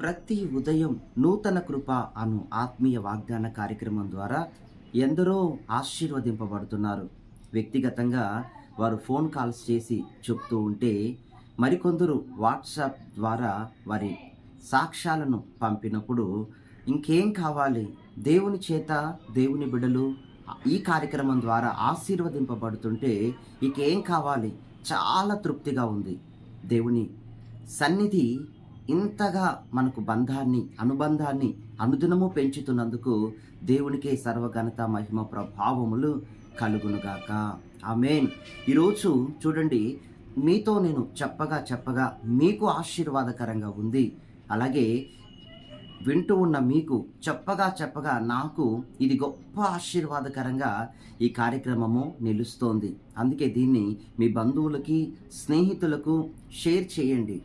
ప్రతి ఉదయం నూతన కృప అను ఆత్మీయ వాగ్దాన కార్యక్రమం ద్వారా ఎందరో ఆశీర్వదింపబడుతున్నారు. వ్యక్తిగతంగా వారు ఫోన్ కాల్స్ చేసి చెప్తూ ఉంటే మరికొందరు వాట్సాప్ ద్వారా వారి సాక్ష్యాలను పంపినప్పుడు ఇంకేం కావాలి? దేవుని చేత దేవుని బిడలు ఈ కార్యక్రమం ద్వారా ఆశీర్వదింపబడుతుంటే ఇంకేం కావాలి? చాలా తృప్తిగా ఉంది. దేవుని సన్నిధి ఇంతగా మనకు బంధాన్ని అనుబంధాన్ని అనుదినము పెంచుతున్నందుకు దేవునికే సర్వఘనత మహిమ ప్రభావములు కలుగునుగాక. ఆమెన్. ఈరోజు చూడండి మీతో నేను చెప్పగా చెప్పగా మీకు ఆశీర్వాదకరంగా ఉంది. అలాగే వింటూ ఉన్న మీకు చెప్పగా చెప్పగా నాకు ఇది గొప్ప ఆశీర్వాదకరంగా ఈ కార్యక్రమము నిలుస్తోంది. అందుకే దీన్ని మీ బంధువులకి స్నేహితులకు షేర్ చేయండి.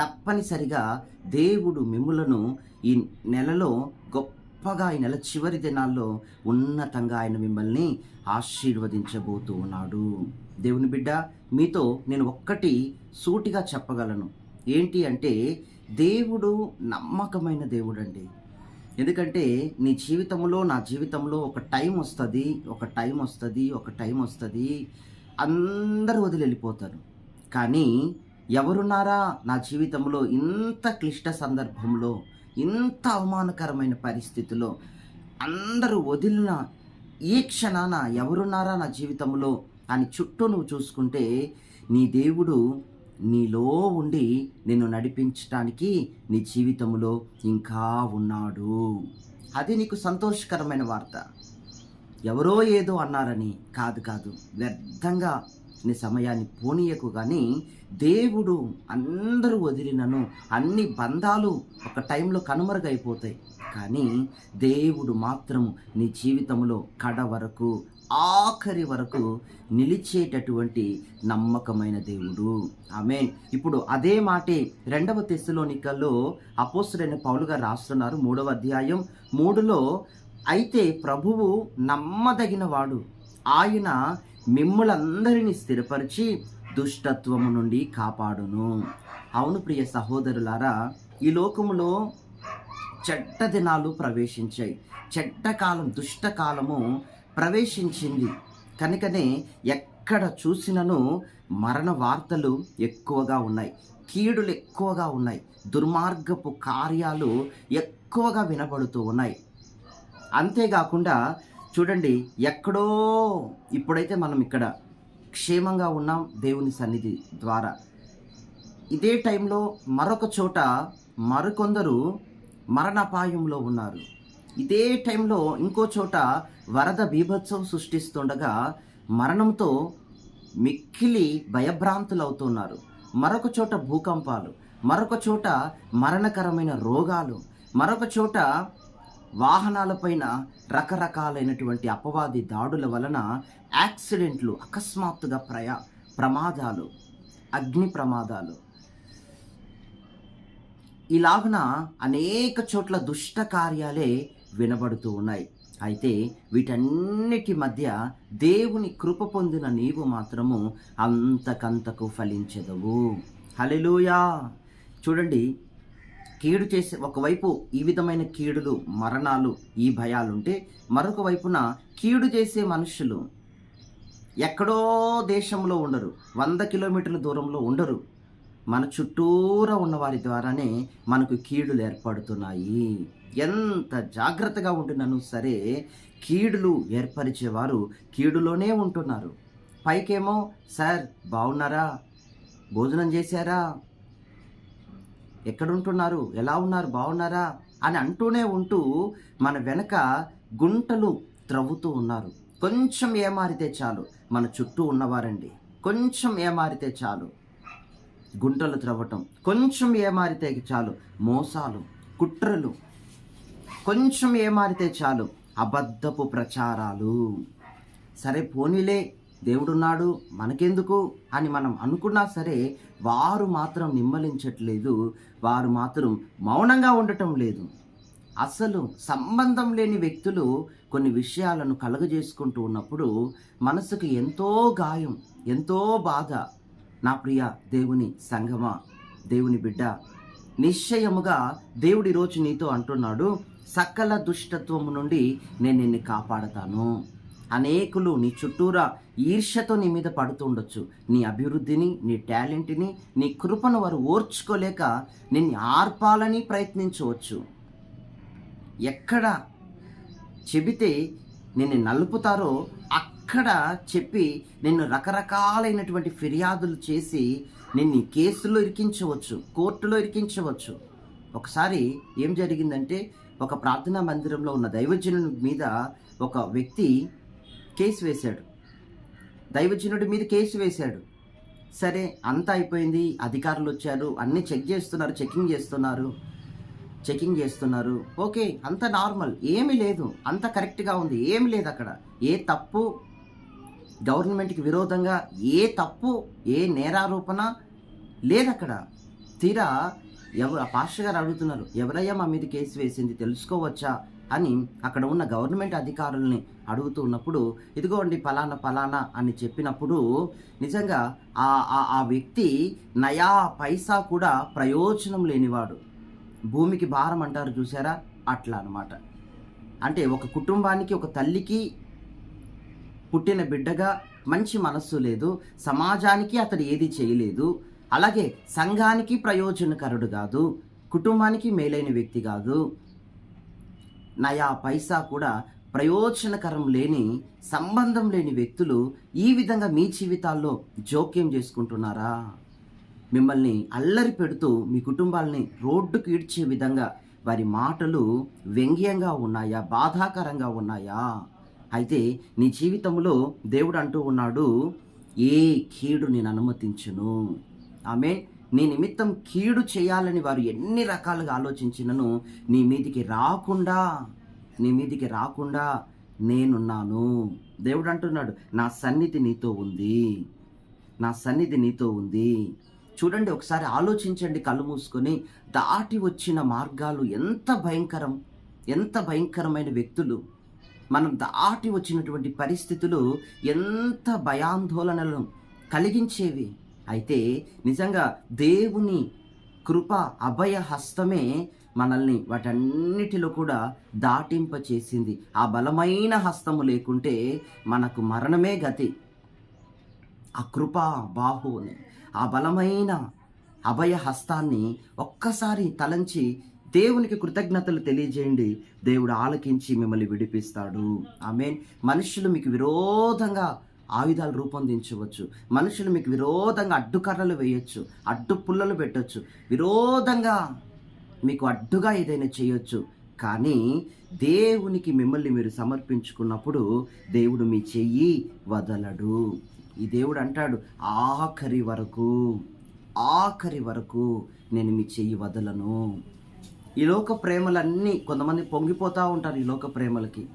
తప్పనిసరిగా దేవుడు మిమ్ములను ఈ నెలలో గొప్పగా ఈ నెల చివరి దినాల్లో ఉన్నతంగా ఆయన మిమ్మల్ని ఆశీర్వదించబోతూ ఉన్నాడు. దేవుని బిడ్డ మీతో నేను ఒక్కటి సూటిగా చెప్పగలను. ఏంటి అంటే దేవుడు నమ్మకమైన దేవుడు అండి ఎందుకంటే నీ జీవితంలో నా జీవితంలో ఒక టైం వస్తుంది ఒక టైం వస్తుంది ఒక టైం వస్తుంది. అందరూ వదిలి వెళ్ళిపోతారు. కానీ ఎవరున్నారా నా జీవితంలో ఇంత క్లిష్ట సందర్భంలో ఇంత అవమానకరమైన పరిస్థితిలో అందరూ వదిలిన ఈ క్షణాన ఎవరున్నారా నా జీవితంలో అని చుట్టూ నువ్వు చూసుకుంటే నీ దేవుడు నీలో ఉండి నిన్ను నడిపించటానికి నీ జీవితంలో ఇంకా ఉన్నాడు. అది నీకు సంతోషకరమైన వార్త. ఎవరో ఏదో అన్నారని కాదు కాదు వ్యర్థంగా నీ సమయాన్ని పోనీయకు కానీ దేవుడు అందరూ వదిలినను అన్ని బంధాలు ఒక టైంలో కనుమరుగైపోతాయి. కానీ దేవుడు మాత్రము నీ జీవితంలో కడ వరకు ఆఖరి వరకు నిలిచేటటువంటి నమ్మకమైన దేవుడు. ఆమె ఇప్పుడు అదే మాటే రెండవ తెస్సులోనికల్లో అపోస్తుడైన పౌలుగా రాస్తున్నారు మూడవ అధ్యాయం మూడులో అయితే ప్రభువు నమ్మదగిన వాడు ఆయన మిమ్మలందరినీ స్థిరపరిచి దుష్టత్వము నుండి కాపాడును. అవును ప్రియ సహోదరులారా ఈ లోకములో చెడ్డ దినాలు ప్రవేశించాయి. చెడ్డ కాలం దుష్టకాలము ప్రవేశించింది. కనుకనే ఎక్కడ చూసినను మరణ వార్తలు ఎక్కువగా ఉన్నాయి. కీడులు ఎక్కువగా ఉన్నాయి. దుర్మార్గపు కార్యాలు ఎక్కువగా వినబడుతూ ఉన్నాయి. అంతేకాకుండా చూడండి ఎక్కడో ఇప్పుడైతే మనం ఇక్కడ క్షేమంగా ఉన్నాం దేవుని సన్నిధి ద్వారా. ఇదే టైంలో మరొక చోట మరికొందరు మరణాపాయంలో ఉన్నారు. ఇదే టైంలో ఇంకో చోట వరద బీభత్సం సృష్టిస్తుండగా మరణంతో మిక్కిలి భయభ్రాంతులు అవుతున్నారు మరొక చోట భూకంపాలు మరొక చోట మరణకరమైన రోగాలు మరొక చోట వాహనాలపైన రకరకాలైనటువంటి అపవాది దాడుల వలన యాక్సిడెంట్లు అకస్మాత్తుగా ప్రయా ప్రమాదాలు అగ్ని ప్రమాదాలు. ఇలాగున అనేక చోట్ల దుష్ట కార్యాలే వినబడుతూ ఉన్నాయి. అయితే వీటన్నిటి మధ్య దేవుని కృప పొందిన నీవు మాత్రము అంతకంతకు ఫలించదవు. హలెలుయా చూడండి కీడు చేసే ఒకవైపు ఈ విధమైన కీడులు మరణాలు ఈ భయాలుంటే మరొక వైపున కీడు చేసే మనుషులు ఎక్కడో దేశంలో ఉండరు వంద కిలోమీటర్ల దూరంలో ఉండరు. మన చుట్టూరా ఉన్న వారి ద్వారానే మనకు కీడులు ఏర్పడుతున్నాయి. ఎంత జాగ్రత్తగా ఉంటున్నాను సరే కీడులు ఏర్పరిచేవారు కీడులోనే ఉంటున్నారు. పైకేమో సార్ బాగున్నారా భోజనం చేశారా? ఎక్కడుంటున్నారు? ఎలా ఉన్నారు? బాగున్నారా? అని అంటూనే ఉంటూ మన వెనక గుంటలు త్రవ్వుతూ ఉన్నారు. కొంచెం ఏమారితే చాలు మన చుట్టూ ఉన్నవారండి. కొంచెం ఏమారితే చాలు గుంటలు త్రవ్వటం. కొంచెం ఏమారితే చాలు మోసాలు కుట్రలు. కొంచెం ఏమారితే చాలు అబద్ధపు ప్రచారాలు. సరే పోనీలే. దేవుడున్నాడు మనకెందుకు అని మనం అనుకున్నా సరే వారు మాత్రం నిమ్మలించట్లేదు వారు మాత్రం మౌనంగా ఉండటం లేదు. అసలు సంబంధం లేని వ్యక్తులు కొన్ని విషయాలను కలుగజేసుకుంటూ ఉన్నప్పుడు మనసుకు ఎంతో గాయం ఎంతో బాధ. నా ప్రియ దేవుని సంగమా దేవుని బిడ్డ నిశ్చయముగా దేవుడి రోజు నీతో అంటున్నాడు సకల దుష్టత్వము నుండి నేను నిన్ను కాపాడతాను. అనేకులు నీ చుట్టూరా ఈర్ష్యతో నీ మీద పడుతుండొచ్చు. నీ అభివృద్ధిని నీ టాలెంట్ని నీ కృపను వారు ఓర్చుకోలేక నిన్ను ఆర్పాలని ప్రయత్నించవచ్చు. ఎక్కడ చెబితే నిన్ను నలుపుతారో అక్కడ చెప్పి నిన్ను రకరకాలైనటువంటి ఫిర్యాదులు చేసి నిన్ను కేసులో ఇరికించవచ్చు కోర్టులో ఇరికించవచ్చు. ఒకసారి ఏం జరిగిందంటే ఒక ప్రార్థనా మందిరంలో ఉన్న దైవజనుని మీద ఒక వ్యక్తి కేసు వేశాడు. దైవజనుడి మీద కేసు వేశాడు. సరే అంతా అయిపోయింది. అధికారులు వచ్చారు. అన్నీ చెక్ చేస్తున్నారు చెకింగ్ చేస్తున్నారు. చెకింగ్ చేస్తున్నారు. ఓకే అంత నార్మల్. ఏమీ లేదు. అంత కరెక్ట్గా ఉంది. ఏమి లేదు అక్కడ. ఏ తప్పు గవర్నమెంట్కి విరోధంగా ఏ తప్పు ఏ నేరారోపణ లేదు అక్కడ. తీరా ఎవరు పాస్టర్ గారు అడుగుతున్నారు ఎవరయ్యా మా మీద కేసు వేసింది? తెలుసుకోవచ్చా? అని అక్కడ ఉన్న గవర్నమెంట్ అధికారుల్ని అడుగుతూ ఉన్నప్పుడు ఇదిగోండి పలానా పలానా అని చెప్పినప్పుడు నిజంగా ఆ ఆ- ఆ వ్యక్తి నయా పైసా కూడా ప్రయోజనం లేనివాడు. భూమికి భారం అంటారు చూసారా? అట్లా అన్నమాట. అంటే ఒక కుటుంబానికి ఒక తల్లికి పుట్టిన బిడ్డగా మంచి మనస్సు లేదు సమాజానికి అతడు ఏది చేయలేదు అలాగే సంఘానికి ప్రయోజనకరుడు కాదు కుటుంబానికి మేలైన వ్యక్తి కాదు నయా పైసా కూడా ప్రయోజనకరం లేని సంబంధం లేని వ్యక్తులు ఈ విధంగా మీ జీవితాల్లో జోక్యం చేసుకుంటున్నారా? మిమ్మల్ని అల్లరి పెడుతూ మీ కుటుంబాలని రోడ్డుకు ఈడ్చే విధంగా వారి మాటలు వ్యంగ్యంగా ఉన్నాయా? బాధాకరంగా ఉన్నాయా? అయితే నీ జీవితంలో దేవుడు అంటూ ఉన్నాడు ఏ కీడు నేను అనుమతించును. ఆమె నీ నిమిత్తం కీడు చేయాలని వారు ఎన్ని రకాలుగా ఆలోచించినను నీ మీదికి రాకుండా నీ మీదికి రాకుండా నేనున్నాను. దేవుడు అంటున్నాడు నా సన్నిధి నీతో ఉంది. నా సన్నిధి నీతో ఉంది. చూడండి ఒకసారి ఆలోచించండి కళ్ళు మూసుకొని. దాటి వచ్చిన మార్గాలు ఎంత భయంకరం ఎంత భయంకరమైన వ్యక్తులు. మనం దాటి వచ్చినటువంటి పరిస్థితులు ఎంత భయాందోళనలను కలిగించేవి. అయితే నిజంగా దేవుని కృప అభయ హస్తమే మనల్ని వాటన్నిటిలో కూడా దాటింప చేసింది ఆ బలమైన హస్తము లేకుంటే మనకు మరణమే గతి. ఆ కృప బాహువుని ఆ బలమైన అభయ హస్తాన్ని ఒక్కసారి తలంచి దేవునికి కృతజ్ఞతలు తెలియజేయండి. దేవుడు ఆలకించి మిమ్మల్ని విడిపిస్తాడు. ఆమె మనుషులు మీకు విరోధంగా ఆయుధాలు రూపొందించవచ్చు. మనుషులు మీకు విరోధంగా అడ్డుకర్రలు వేయొచ్చు అడ్డు పుల్లలు పెట్టొచ్చు. విరోధంగా మీకు అడ్డుగా ఏదైనా చేయొచ్చు. కానీ దేవునికి మిమ్మల్ని మీరు సమర్పించుకున్నప్పుడు దేవుడు మీ చెయ్యి వదలడు. ఈ దేవుడు అంటాడు ఆఖరి వరకు ఆఖరి వరకు నేను మీ చెయ్యి వదలను. ఈ లోక ప్రేమలన్నీ కొంతమంది పొంగిపోతూ ఉంటారు ఈ లోక ప్రేమలకి.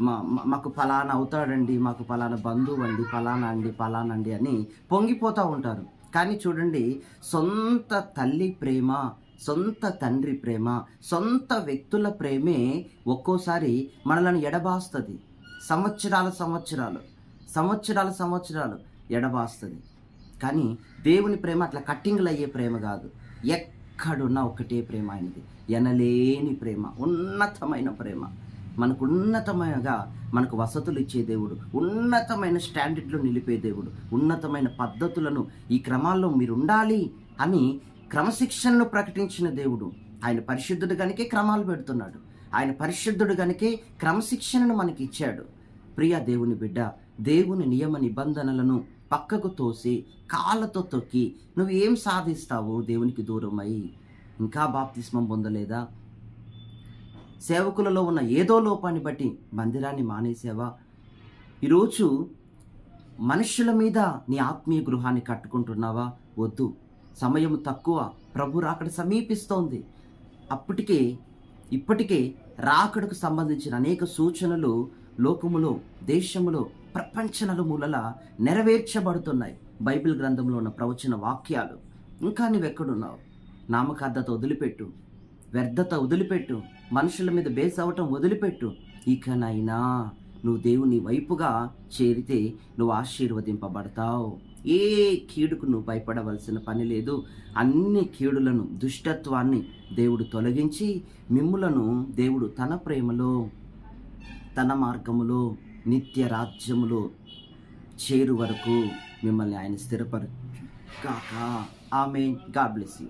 మా మాకు ఫలానా అవుతాడండి మాకు ఫలానా బంధువు అండి ఫలానా అండి ఫలానా అండి అని పొంగిపోతూ ఉంటారు. కానీ చూడండి సొంత తల్లి ప్రేమ సొంత తండ్రి ప్రేమ సొంత వ్యక్తుల ప్రేమే ఒక్కోసారి మనలను ఎడబాస్తుంది. సంవత్సరాల సంవత్సరాలు సంవత్సరాల సంవత్సరాలు ఎడబాస్తుంది. కానీ దేవుని ప్రేమ అట్లా కట్టింగ్లు అయ్యే ప్రేమ కాదు. ఎక్కడున్నా ఒకటే ప్రేమ ఆయనది. ఎనలేని ప్రేమ ఉన్నతమైన ప్రేమ. మనకు ఉన్నతమైనగా మనకు వసతులు ఇచ్చే దేవుడు ఉన్నతమైన స్టాండర్డ్లో నిలిపే దేవుడు ఉన్నతమైన పద్ధతులను ఈ క్రమాల్లో మీరు ఉండాలి అని క్రమశిక్షణను ప్రకటించిన దేవుడు. ఆయన పరిశుద్ధుడు కనుకే క్రమాలు పెడుతున్నాడు. ఆయన పరిశుద్ధుడు కనుకే క్రమశిక్షణను మనకి ఇచ్చాడు ప్రియ దేవుని బిడ్డ దేవుని నియమ నిబంధనలను పక్కకు తోసి కాళ్ళతో తొక్కి నువ్వు ఏం సాధిస్తావు దేవునికి దూరమై ఇంకా బాప్తిస్మం పొందలేదా? సేవకులలో ఉన్న ఏదో లోపాన్ని బట్టి మందిరాన్ని మానేసావా? ఈరోజు మనుషుల మీద నీ ఆత్మీయ గృహాన్ని కట్టుకుంటున్నావా? వద్దు. సమయం తక్కువ. ప్రభు రాకడ సమీపిస్తోంది. అప్పటికే ఇప్పటికే రాకడకు సంబంధించిన అనేక సూచనలు లోకములో దేశములో ప్రపంచనలు మూలల నెరవేర్చబడుతున్నాయి. బైబిల్ గ్రంథంలో ఉన్న ప్రవచన వాక్యాలు. ఇంకా నువ్వెక్కడున్నావు? నామకార్థత వదిలిపెట్టు. వ్యర్థత వదిలిపెట్టు. మనుషుల మీద బేస్ అవ్వటం వదిలిపెట్టు. ఇకనైనా నువ్వు దేవుని వైపుగా చేరితే నువ్వు ఆశీర్వదింపబడతావు. ఏ కీడుకు నువ్వు భయపడవలసిన పని లేదు. అన్ని కీడులను దుష్టత్వాన్ని దేవుడు తొలగించి మిమ్ములను దేవుడు తన ప్రేమలో తన మార్గములో నిత్య రాజ్యములో చేరు వరకు మిమ్మల్ని ఆయన స్థిరపరు కాక. ఆమె గాడ్ బ్లెస్ యూ.